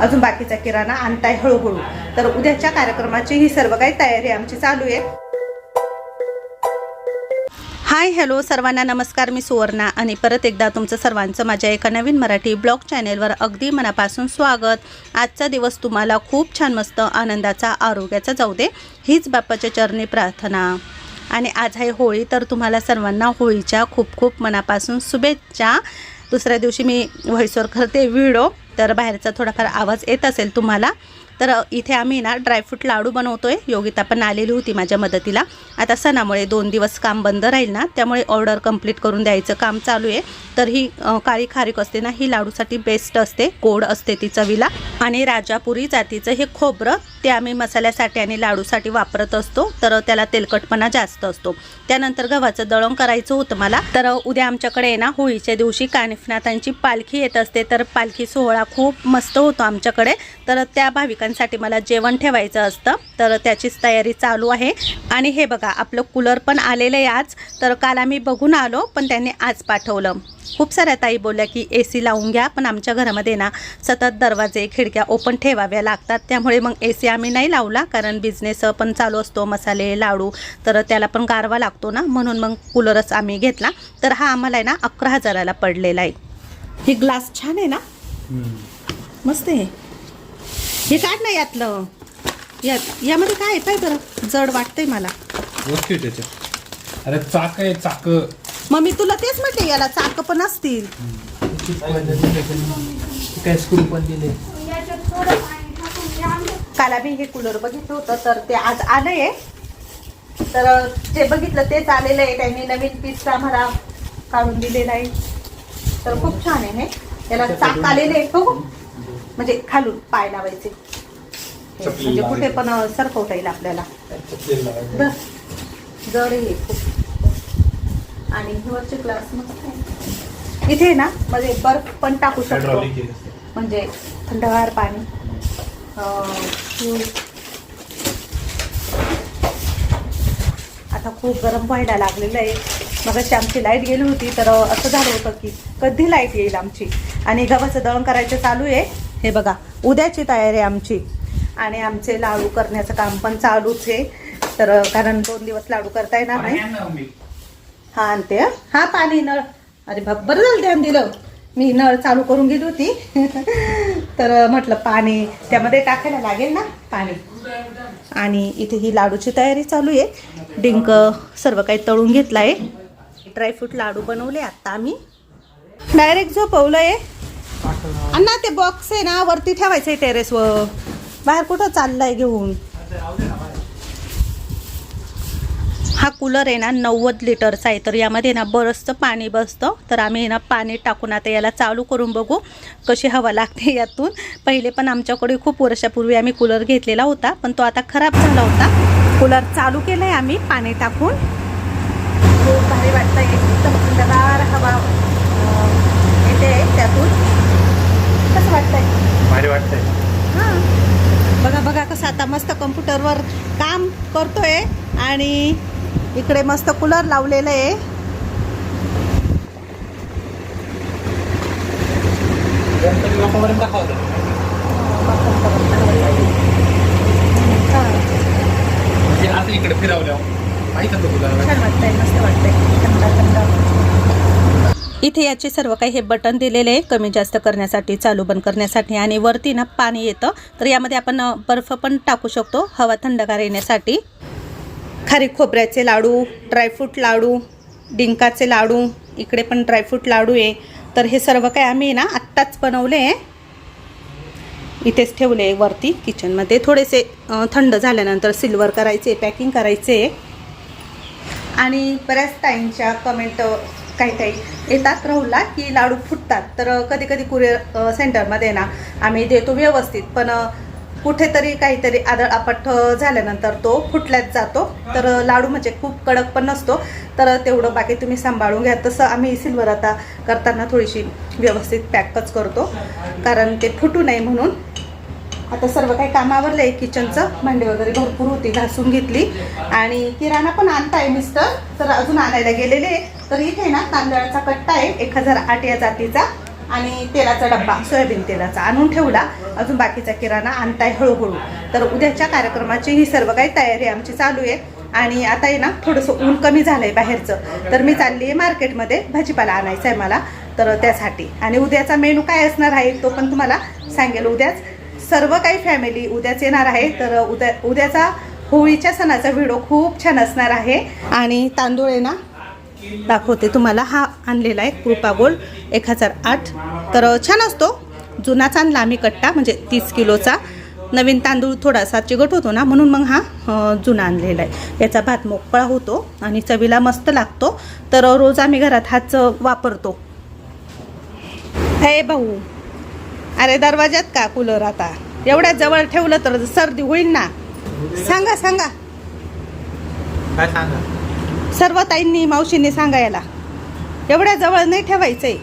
अजून बाकीचा किराणा आणताय हळूहळू. तर उद्याच्या कार्यक्रमाची ही सर्व काही तयारी आमची चालू आहे. हाय हॅलो सर्वांना नमस्कार मी सुवर्णा आणि परत एकदा तुमचं सर्वांचं माझ्या एका नवीन मराठी ब्लॉग चॅनेलवर अगदी मनापासून स्वागत. आजचा दिवस तुम्हाला खूप छान मस्त आनंदाचा आरोग्याचा जाऊ दे हीच बाप्पाच्या चरणी प्रार्थना. आणि आज आहे होळी तर तुम्हाला सर्वांना होळीच्या खूप खूप मनापासून शुभेच्छा. दुसऱ्या दिवशी मी व्हॉइसवर करते व्हिडिओ. तर बाहेरचा थोडाफार आवाज येत असेल तुम्हाला तर इथे आम्ही ना ड्रायफ्रूट लाडू बनवतो आहे योगिता पण आलेली होती माझ्या मदतीला. आता सणामुळे दोन दिवस काम बंद राहील ना त्यामुळे ऑर्डर कंप्लीट करून द्यायचं काम चालू आहे. तर ही काळी खारीक असते ना ही लाडूसाठी बेस्ट असते गोड असते ती चवीला. आणि राजापुरी जातीचं हे खोबरं ते आम्ही मसाल्यासाठी आणि लाडूसाठी वापरत असतो. तर त्याला तेलकटपणा जास्त असतो. त्यानंतर गव्हाचं दळण करायचं होतं मला. तर उद्या आमच्याकडे आहे ना होळीच्या दिवशी कानिफनाथांची पालखी येत असते. तर पालखी सोहळा खूप मस्त होतो आमच्याकडे. तर त्या भाविकांसाठी मला जेवण ठेवायचं असतं. तर त्याचीच तयारी चालू आहे. आणि हे बघा आपलं कूलर पण आलेलं आहे आज. तर काल आम्ही बघून आलो पण त्यांनी आज पाठवलं. खूप साऱ्या ताई बोलल्या की ए सी लावून घ्या पण आमच्या घरामध्ये ना सतत दरवाजे खिडक्या ओपन ठेवाव्या लागतात. त्यामुळे मग ए सी आम्ही नाही लावला कारण बिझनेस पण चालू असतो मसाले लाडू तर त्याला पण गारवा लागतो ना म्हणून मग कूलरच आम्ही घेतला. तर हा आम्हाला आहे ना अकरा हजाराला पडलेला आहे. ही ग्लास छान आहे ना? मस्त आहे. हे काढ ना यातलं. या यामध्ये काय आहे? पाय बरं. जड वाटतंय मला. आहे अरे चाक आहे चाक. मग मी तुला तेच म्हटले याला चाक पण असतील. काय स्क्रू पण दिले काल आम्ही हे कूलर बघितलं होतं तर ते आज आलंय. तर जे बघितलं तेच आलेलं आहे. त्यांनी नवीन पीस आम्हाला काढून दिलेला आहे. तर खूप छान आहे हे याला चाक आलेले आहे हो. म्हणजे खालून पाय लावायचे. हे, म्हणजे कुठे पण सरकवता येईल आपल्याला. जड आहे खूप. आणि हे वरचे ग्लास मस्त आहे. इथे ना म्हणजे बर्फ पण टाकू शकतो. म्हणजे थंडगार पाणी. आता खूप गरम व्हायला लागलेलं आहे. मग आमची लाइट गेली होती तर असं झालं होतं की कधी लाइट येईल आमची? आणि गव्हाचं दळण करायचं चालू आहे. हे बघा उद्याची तयारी आहे आमची. आणि आमचे लाडू करण्याचं काम पण चालूच आहे. तर कारण दोन दिवस लाडू करता येणार नाही. हा आणते हा पाणी नळ. अरे बाप बरं झालं ध्यान दिलं. मी नळ चालू करून गेली होती. तर म्हटलं पाणी त्यामध्ये टाकायला लागेल ना पाणी. आणि इथे ही लाडूची तयारी चालू आहे. डिंक सर्व काही तळून घेतलं आहे ड्रायफ्रूट लाडू बनवले आता आम्ही. डायरेक्ट झोपवलं आहे अण्णा ते बॉक्स आहे ना वरती ठेवायचं आहे टेरेसवर बाहेर कुठं चाललंय घेऊन? हा कूलर आहे ना नव्वद लिटरचा आहे. तर यामध्ये ना बरंचसं पाणी बसतं. तर आम्ही ना पाणी टाकून आता याला चालू करून बघू कशी हवा लागते यातून. पहिले पण आमच्याकडे खूप वर्षापूर्वी आम्ही कूलर घेतलेला होता पण तो आता खराब झाला होता. कूलर चालू केलं आहे आम्ही पाणी टाकून. खूप भारी वाटतं एकदम थंडगार हवा येते त्यातून कसं वाटतंय. भारी वाटतंय हां. बघा बघा कसं आता मस्त कम्प्युटरवर काम करतोय. आणि इकडे मस्त कूलर लावलेलं आहे. म्हणजे इथे याचे सर्व काही हे बटन दिलेले आहे कमी जास्त करण्यासाठी चालू बंद करण्यासाठी आणि वरती ना पाणी येतं. तर यामध्ये आपण बर्फ पण टाकू शकतो हवा थंडगार येण्यासाठी. खारी खोबऱ्याचे लाडू ड्रायफ्रूट लाडू डिंकाचे लाडू इकडे पण ड्रायफ्रूट लाडू आहे. तर हे सर्व काय आम्ही ना आत्ताच बनवले आहे. इथेच ठेवले आहे वरती किचनमध्ये थोडेसे थंड झाल्यानंतर सिल्वर करायचे पॅकिंग करायचे. आणि बऱ्याच ताईंच्या कमेंट काही काही येतात राहूला की लाडू फुटतात. तर कधी कधी कुरिअर सेंटरमध्ये ना आम्ही देतो व्यवस्थित. पण कुठेतरी काहीतरी आदळ आपट झाल्यानंतर तो फुटल्यात जातो. तर लाडू म्हणजे खूप कडक पण नसतो. तर तेवढं बाकी तुम्ही सांभाळून घ्या. तसं आम्ही सिल्वर आता करताना थोडीशी व्यवस्थित पॅकच करतो. कारण ते फुटू नये म्हणून. आता सर्व काही कामावरलं आहे. किचनचं भांडी वगैरे भरपूर होती घासून घेतली. आणि किराणा पण आणताय मिस्टर. तर अजून आणायला गेलेले तर इथे ना तांदळाचा कट्टा आहे. एक हजार आठ या जातीचा. आणि तेलाचा डब्बा सोयाबीन तेलाचा. आणून ठेवला. अजून बाकीचा किराणा आणताय हळूहळू. तर उद्याच्या कार्यक्रमाची ही सर्व काही तयारी आमची चालू आहे. आणि आता आहे ना थोडंसं ऊन कमी झालं आहे बाहेरचं. तर मी चालली आहे मार्केटमध्ये भाजीपाला आणायचा आहे मला. तर त्यासाठी. आणि उद्याचा मेनू काय असणार आहे तो पण तुम्हाला सांगेल. उद्याच सर्व काही फॅमिली उद्याच येणार आहे. तर उद्या उद्याचा होळीच्या सणाचा व्हिडिओ खूप छान असणार आहे. आणि तांदूळ आहे ना दाखवते. तुम्हाला हा आणलेला आहे कृपा गोल्ड एक हजार आठ. तर छान असतो. जुनाच आणला आम्ही कट्टा म्हणजे तीस किलोचा. नवीन तांदूळ थोडासा चिकट होतो ना म्हणून मग हा जुना आणलेला आहे. याचा भात मोकळा होतो आणि चवीला मस्त लागतो. तर रोज आम्ही घरात हाच वापरतो. हे भाऊ. अरे दरवाज्यात का कूलर आता? एवढ्या जवळ ठेवलं तर सर्दी होईल ना? सांगा सांगा. काय सांगा? सर्व ताईंनी मावशींनी सांगायला. एवढ्या जवळ नाही ठेवायचंय.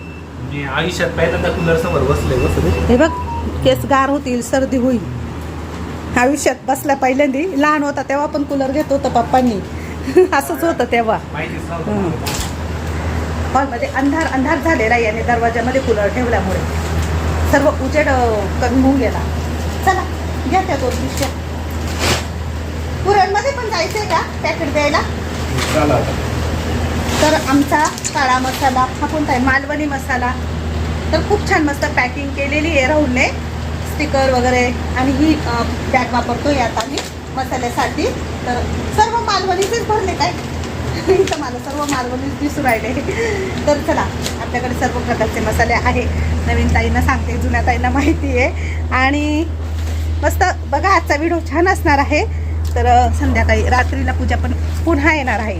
मी आयुष्यात पहिल्यांदा कूलर समोर बसले बसले हे बघ केस गार होतील सर्दी होईल. आयुष्यात बसला पहिल्यांदी लहान होता तेव्हा पण कूलर घेत होतं पप्पांनी. असंच होतं तेव्हा. हॉलमध्ये अंधार अंधार झालेला आहे याने दरवाजामध्ये कूलर ठेवल्यामुळे. सर्व उजेड कमी होऊन गेला. चला घ्या त्या दोन पिशव्या पुरणमध्ये पण जायचंय का? पॅकेट द्यायला? तर आमचा काळा मसाला हा कोणता आहे? मालवणी मसाला. तर खूप छान मस्त पॅकिंग केलेली आहे राहुलने. स्टिकर वगैरे आणि ही बॅग वापरतो यात आम्ही मसाल्यासाठी. तर सर्व मालवणीचेच भरले काय? इथं मला सर्व मालवणीच दिसून राहिले. तर चला आपल्याकडे सर्व प्रकारचे मसाले आहे. नवीन ताईंना सांगते जुन्या ताईंना माहिती आहे. आणि मस्त बघा आजचा व्हिडिओ छान असणार आहे. तर संध्याकाळी रात्रीला पूजा पण पुन्हा येणार आहे.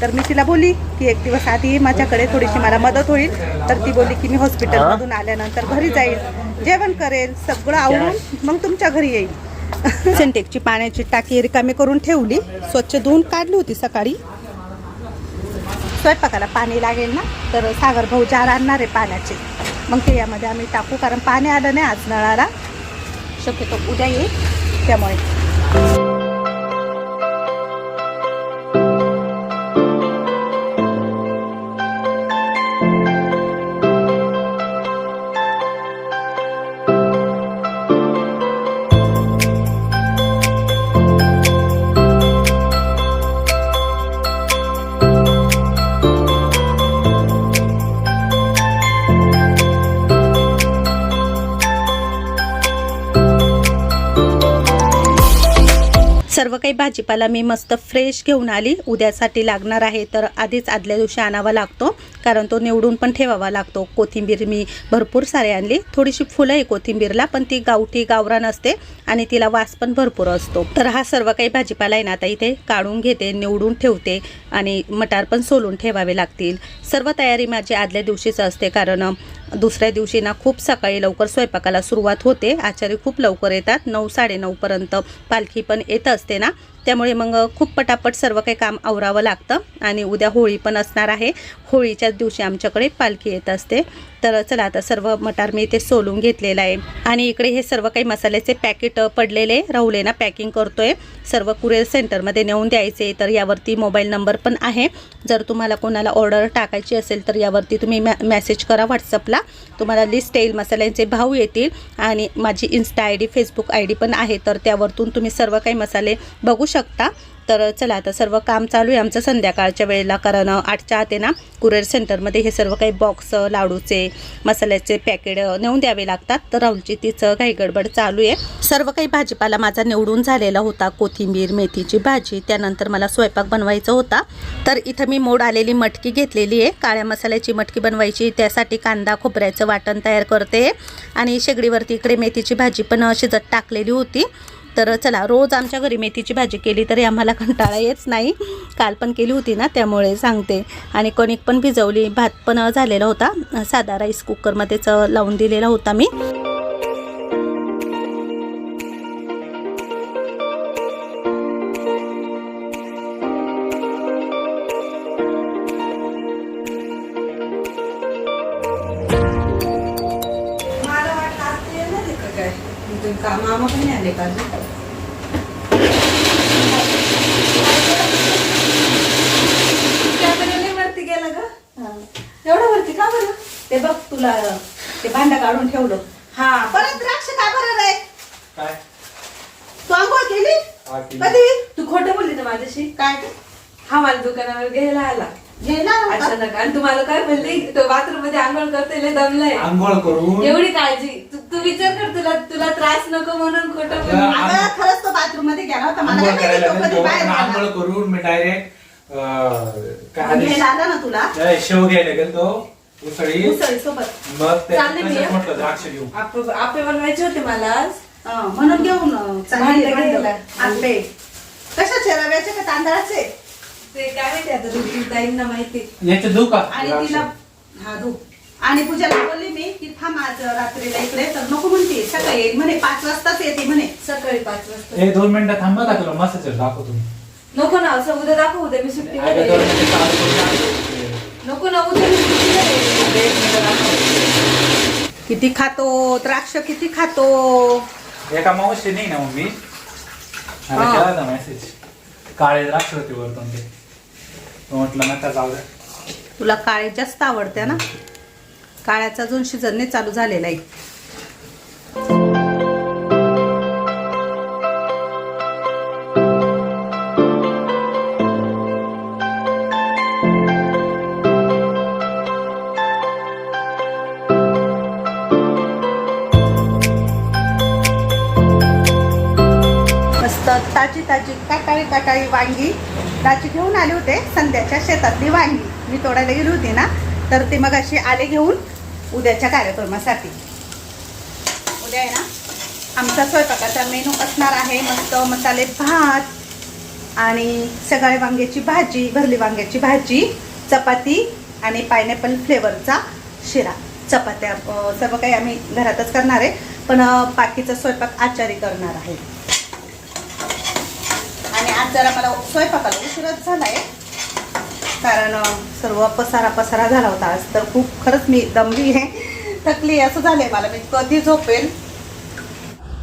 तर मी तिला बोलली की एक दिवस आधी माझ्याकडे थोडीशी मला मदत होईल. तर ती बोलली की मी हॉस्पिटलमधून आल्यानंतर घरी जाईल. जेवण करेल सगळं आवरून मग तुमच्या घरी येईल. सिंटेकची पाण्याची टाकी रिकामी करून ठेवली. स्वच्छ धुवून काढली होती सकाळी. स्वयंपाकाला पाणी लागेल ना? तर सागर भाऊ जार आणणार आहे पाण्याचे. मग ते यामध्ये आम्ही टाकू कारण पाणी आलं नाही आज नळाला. शक्यतो उद्या येईल. त्यामुळे सर्व काही भाजीपाला मी मस्त फ्रेश घेऊन आली. उद्यासाठी लागणार आहे तर आधीच आदल्या दिवशी आणावा लागतो कारण तो निवडून पण ठेवावा लागतो. कोथिंबीर मी भरपूर सारे आणली. थोडीशी फुलं आहे कोथिंबीरला पण ती गावठी गावरान असते आणि तिला वास पण भरपूर असतो. तर हा सर्व काही भाजीपाला आहे ना आता इथे काढून घेते निवडून ठेवते आणि मटार पण सोलून ठेवावे लागतील. सर्व तयारी माझी आदल्या दिवशीच असते कारण दुसऱ्या दिवशी ना खूप सकाळी लवकर स्वयंपाकाला सुरुवात होते. आचारी खूप लवकर येतात नऊ साडेनऊपर्यंत पालखी पण येत असते ना. त्यामुळे मग खूप पटापट सर्व काही काम आवरावं लागतं. आणि उद्या होळी पण असणार आहे. होळीच्याच दिवशी आमच्याकडे पालखी येत असते. तर चला आता सर्व मटार मी इथे सोलून घेतलेलं आहे. आणि इकडे हे सर्व काही मसाल्याचे पॅकेट पडलेले. राहुले ना पॅकिंग करतोय. सर्व कुरिअर सेंटरमध्ये नेऊन द्यायचे. तर यावरती मोबाईल नंबर पण आहे. जर तुम्हाला कोणाला ऑर्डर टाकायची असेल तर यावरती तुम्ही मॅ मेसेज करा व्हॉट्सअपला. तुम्हाला लिस्ट येईल मसाल्यांचे भाव येतील. आणि माझी insta I D Facebook I D पण आहे. तर त्यावरतून तुम्ही सर्व काही मसाले बघू शकता. तर चला आता सर्व काम चालू आहे. आमचं संध्याकाळच्या वेळेला कारण आठच्या आत ना कुरिअर सेंटरमध्ये हे सर्व काही बॉक्स लाडूचे मसाल्याचे पॅकेट नेऊन द्यावे लागतात. तर राहुलची तिचं काही गडबड चालू आहे. सर्व काही भाजीपाला माझा निवडून झालेला होता. कोथिंबीर मेथीची भाजी त्यानंतर मला स्वयंपाक बनवायचा होता. तर इथं मी मोड आलेली मटकी घेतलेली आहे. काळ्या मसाल्याची मटकी बनवायची त्यासाठी कांदा खोबऱ्याचं वाटण तयार करते. आणि शेगडीवरती इकडे मेथीची भाजी पण शिजत टाकलेली होती. तर चला रोज आमच्या घरी मेथीची भाजी केली तरी आम्हाला कंटाळा येत नाही. काल पण केली होती ना त्यामुळे सांगते. आणि कणिक पण भिजवली भात पण झालेला होता. साधा राईस कुकरमध्येच लावून दिलेला होता मी. ते बघ तुला ते भांडं काढून ठेवलं. हा परत द्राक्ष का बरं रे काय? तू आंघोळ केली? हा, केली. कधी? तू खोटं बोलली ना माझ्याशी. काय? ते? हा मला दुकानावर घ्यायला आला घेणार होता? अचानक आणि तुम्हाला काय बोलली तो बाथरूममध्ये आंघोळ करते लय दमलाय. आंघोळ करून? एवढी काळजी. तू तू विचार कर तुला. तुला त्रास नको म्हणून खोटं बोलली. खरंच तो बाथरूममध्ये गेला होता. मला आंघोळ काय माहिती करायला तो कधी गेलो. बाहेर आणि आंघोळ गेला. करून मी डायरेक्ट घ्यायला आला ना तुला? शेव घ्यायला गेलो उसळी उसळी सोबत. मग चालले त्याच्यात मी, तसंच हा? म्हटलं द्राक्ष घेऊ. आप- आपे बनवायचे होते मला आज. म्हणून घेऊन अं, चालली भांडं. कशाचे? रव्याचे का तांदळाचे? ते काय माहिती आता ताईंना माहिती. याचे देऊ का? आणि द्राक्ष? तिला हा धू. आणि पूजाला बोलली मी की थांब आज रात्रीला इकडे तर नको म्हणते. सकाळी येईल म्हणे पाच वाजताच येते म्हणे. सकाळी पाच वाजता ए दोन मिनिटं थांबा का तुला मसाज दाखवतो नको ना असं उद्या दाखव उद्या मी सुट्टी अगं, दोन मिनिटं चालू करून दाखवतो. नको. किती खातो? द्राक्ष किती खातो? एका मावशी नाही ना मम्मी. मला हा. केला होता मेसेज काळे द्राक्ष होते वरतून ते. तो म्हटलं नका जाऊ द्या. तुला काळे जास्त आवडते ना? काळ्याचा अजून सीझन नाही चालू झालेला आहे. सकाळी वांगी दाची घेऊन आले होते संध्याच्या शेतातली वांगी. मी तोडायला गेली होती ना तर ते मग अशी आले घेऊन उद्याच्या कार्यक्रमासाठी. उद्या आहे ना आमचा स्वयंपाकाचा मेनू असणार आहे मस्त मसाले भात आणि सगळे वांग्याची भाजी भरली वांग्याची भाजी चपाती आणि पायनॅपल फ्लेवरचा शिरा. चपात्या सर्व काही आम्ही घरातच करणार आहे पण बाकीचा स्वयंपाक आचारी करणार आहे. आज जरा मला स्वयंपाकाला उशीरच झाला आहे कारण सर्व पसारा पसारा झाला होता आज. तर खूप खरंच मी दमली आहे. थकली असं झालंय मला. मी कधी झोपेल?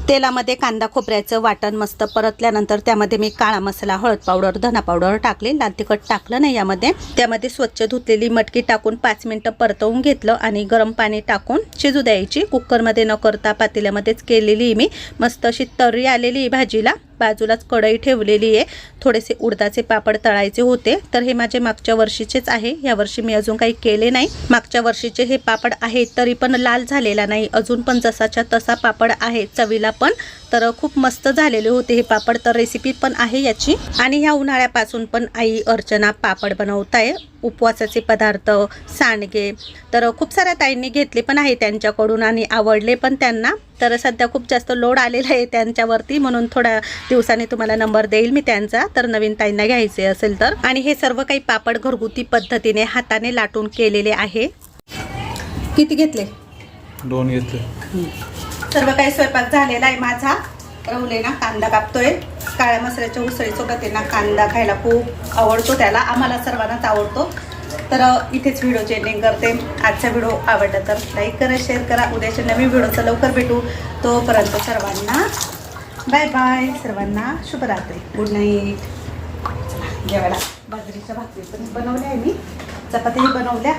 तेलामध्ये कांदा खोबऱ्याचं वाटण मस्त परतल्यानंतर त्यामध्ये मी काळा मसाला हळद पावडर धना पावडर टाकले. लाल तिखट टाकलं नाही यामध्ये. त्यामध्ये स्वच्छ धुतलेली मटकी टाकून पाच मिनटं परतवून घेतलं आणि गरम पाणी टाकून शिजू द्यायची. कुकरमध्ये न करता पातेल्यामध्येच केलेली आहे मी. मस्त अशी तर्री आलेली आहे भाजीला. बाजूलाच कढई ठेवलेली आहे. थोडेसे उडदाचे पापड तळायचे होते. तर हे माझे मागच्या वर्षीचेच आहे. यावर्षी मी अजून काही केले नाही. मागच्या वर्षीचे हे पापड आहेत तरी पण लाल झालेला नाही. अजून पण जसाच्या तसा पापड आहे चवीला पण. तर खूप मस्त झालेले होते हे पापड. तर रेसिपी पण आहे याची. आणि ह्या उन्हाळ्यापासून पण आई अर्चना पापड बनवत आहे उपवासाचे पदार्थ सांडगे. तर खूप साऱ्या ताईंनी घेतले पण आहे त्यांच्याकडून आणि आवडले पण त्यांना. तर सध्या खूप जास्त लोड आलेला आहे त्यांच्यावरती. म्हणून थोड्या दिवसांनी तुम्हाला नंबर देईल मी त्यांचा. तर नवीन ताईंना घ्यायचे असेल तर. आणि हे सर्व काही पापड घरगुती पद्धतीने हाताने लाटून केलेले आहे. किती घेतले? दोन येते सर्व काही स्वयंपाक झालेला आहे माझा. राहुले ना कांदा कापतोय. काळ्या मसाल्याच्या उसळीसोबत आहे ना कांदा खायला खूप आवडतो त्याला. आम्हाला सर्वांनाच आवडतो. तर इथेच व्हिडिओ चेंडिंग करते. आजचा व्हिडिओ आवडला तर लाईक करा शेअर करा. उद्याच्या नवीन व्हिडिओचं लवकर भेटू. तोपर्यंत सर्वांना बाय बाय सर्वांना शुभरात्री. गुड नाईट जेवायला. बाजरीच्या भाकरी पण बनवल्या आहे मी. चपातीही बनवल्या.